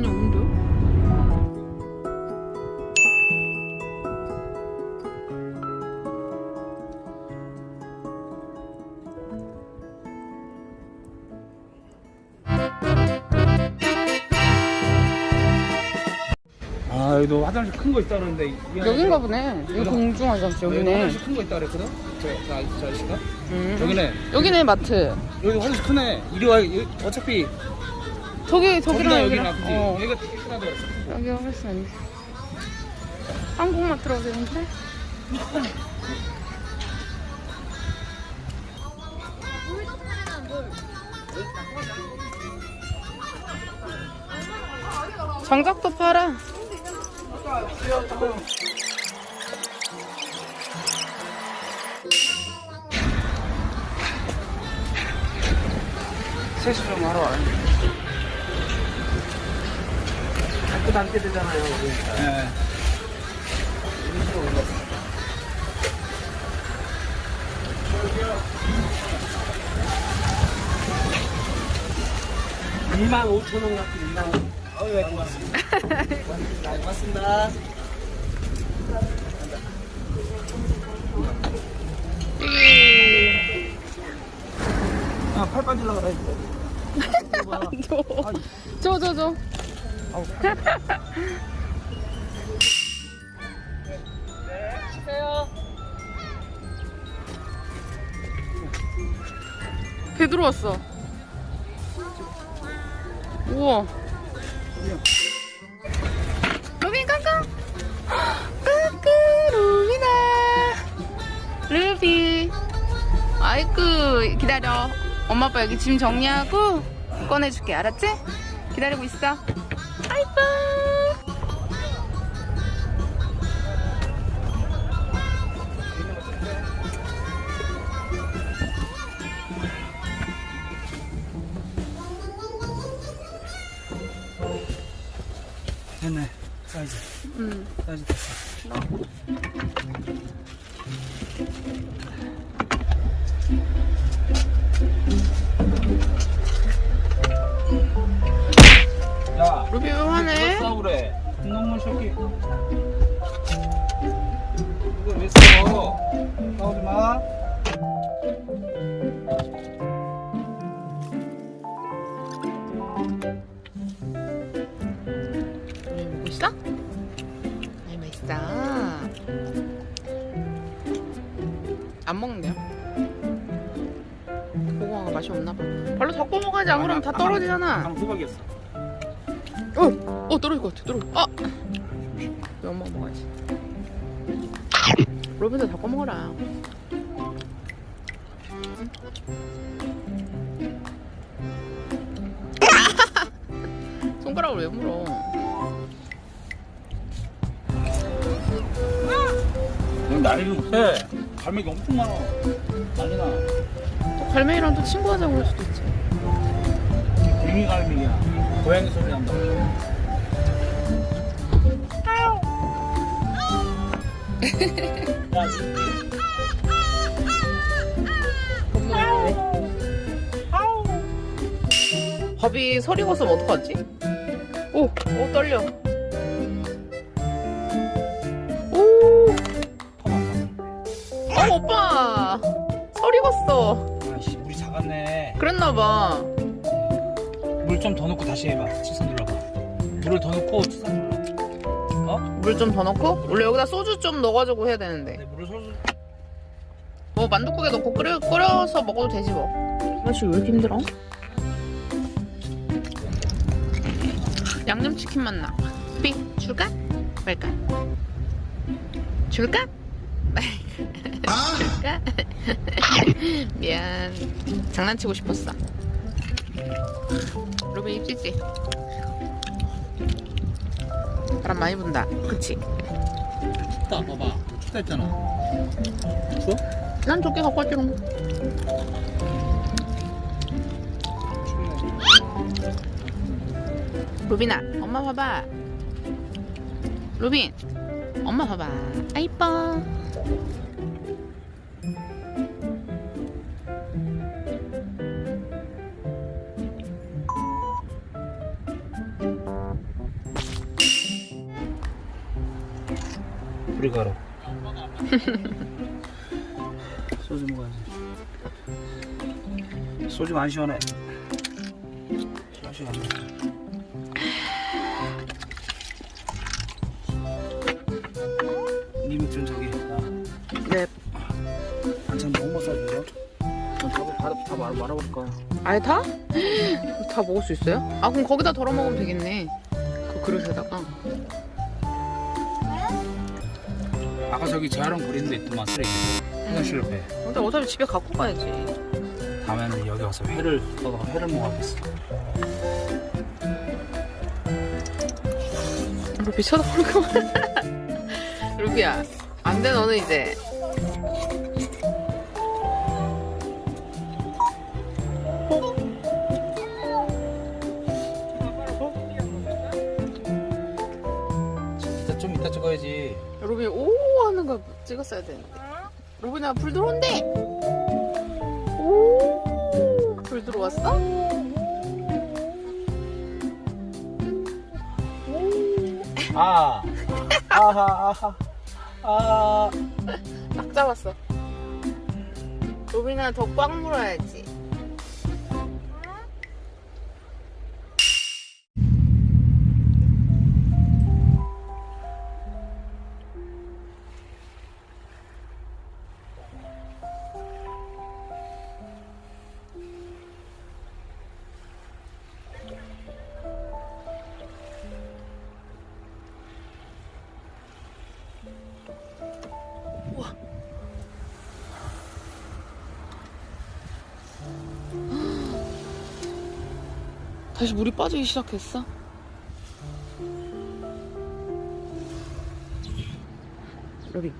많이 오는데요? 아 여기도 화장실 큰 거 있다 그러는데 이 여긴가 보네. 여기 공중 화장실 여기네. 화장실 큰 거 있다 그랬거든? 저, 저, 아저씨- 저 아저씨가? 음. 여기네 여기네 마트. 여기 화장실 크네 이리 와 여기 어차피 저기 저기랑 여기나 여기랑. 그지? 어. 여기가 크다고 그랬어 여기가 훨씬 안 돼. 한국 마트라고 되는데? 장작도 팔아. 세수 좀 하러 와 자꾸 담게 되잖아요 네. 이만 5천 원 같은 2만 원. 어유 네, 고맙습니다. 고맙습니다. 고맙습니다. 아, 팔 빠질라 그래. 줘, 줘, 줘. 배 들어왔어. 우와. 루빈 깡깡. 깡깡 루빈아. 루비. 아이쿠 기다려. 엄마 아빠 여기 짐 정리하고 꺼내줄게 알았지? 기다리고 있어. 됐네. 사이즈. 응. 사이즈 됐어. 야, 루비 왜 화내? 왜 싸우래? 놈의 새끼. 이거 왜 싸워? 싸우지 마. 루비 먹고 있어? 아이 맛있어. 안 먹는데요? 고구마가 맛이 없나 봐. 별로 섞어 먹어야지 안 그러면 다 떨어지잖아. 방 호박이었어. 어, 어 떨어질 것 같아. 떨어. 아, 왜 엄마 먹어야지. 로빈도 다 꺼먹어라. 손가락을 왜 물어? 넌 난리를 못해. 갈매기 엄청 많아. 난리나. 또 갈매기랑 또 친구하자고 그럴 수도 있지. 빙이 갈매기야. 고양이 소리 난다. 야, 밥이 서리 익었으면 어떡하지? 오, 오 떨려. 오, 어 오빠, 서리 익었어. 아이씨, 물이 작았네. 그랬나봐. 물 좀 더 넣고 다시 해봐. 치사 눌러봐. 물을 더 넣고 치사 눌러. 어? 물 좀 더 넣고? 원래 여기다 소주 좀 넣어가지고 해야 되는데. 네, 물을 솔솔. 뭐 만두국에 넣고 끓여, 끓여서 먹어도 되지 뭐. 맛이 왜 이렇게 힘들어? 양념치킨 맛 나. 삐 줄까? 말까? 줄까? 줄까? 미안. 장난치고 싶었어. 로빈 입지지? 바람 많이 분다. 그치? 춥다, 봐봐. 춥다 했잖아. 추워? 난 조끼 갖고 왔지롱. 루빈아, 엄마 봐봐. 루빈, 엄마 봐봐. 아 이뻐. 소리 가라. 소주 먹어야지. 소주가 안 시원해. 시원시원해. 님은 좀 저기 나 네. 반찬 너무 못 사줘요. 전 답을 다, 다 말, 말아볼까. 아예 다? 다 먹을 수 있어요? 아 그럼 거기다 덜어 먹으면 되겠네. 그 그릇에다가. 아까 저기 재활용 버리는 데 있더만 쓰레기. 화장실 옆에. 근데 어차피 집에 갖고 가야지. 다음에는 여기 와서 회를 떠다가 회를 먹어야겠어. 루비 쳐다보는 거. 루비야, 안 돼 너는 이제. 진짜 좀 이따 찍어야지. 루비 오 하는 거 찍었어야 되는데. 루비나 불 들어온대. 오, 불 들어왔어? 아, 아하, 아하, 아. 딱 잡았어. 루비나 더꽉 물어야지. 다시 물이 빠지기 시작했어. 루비.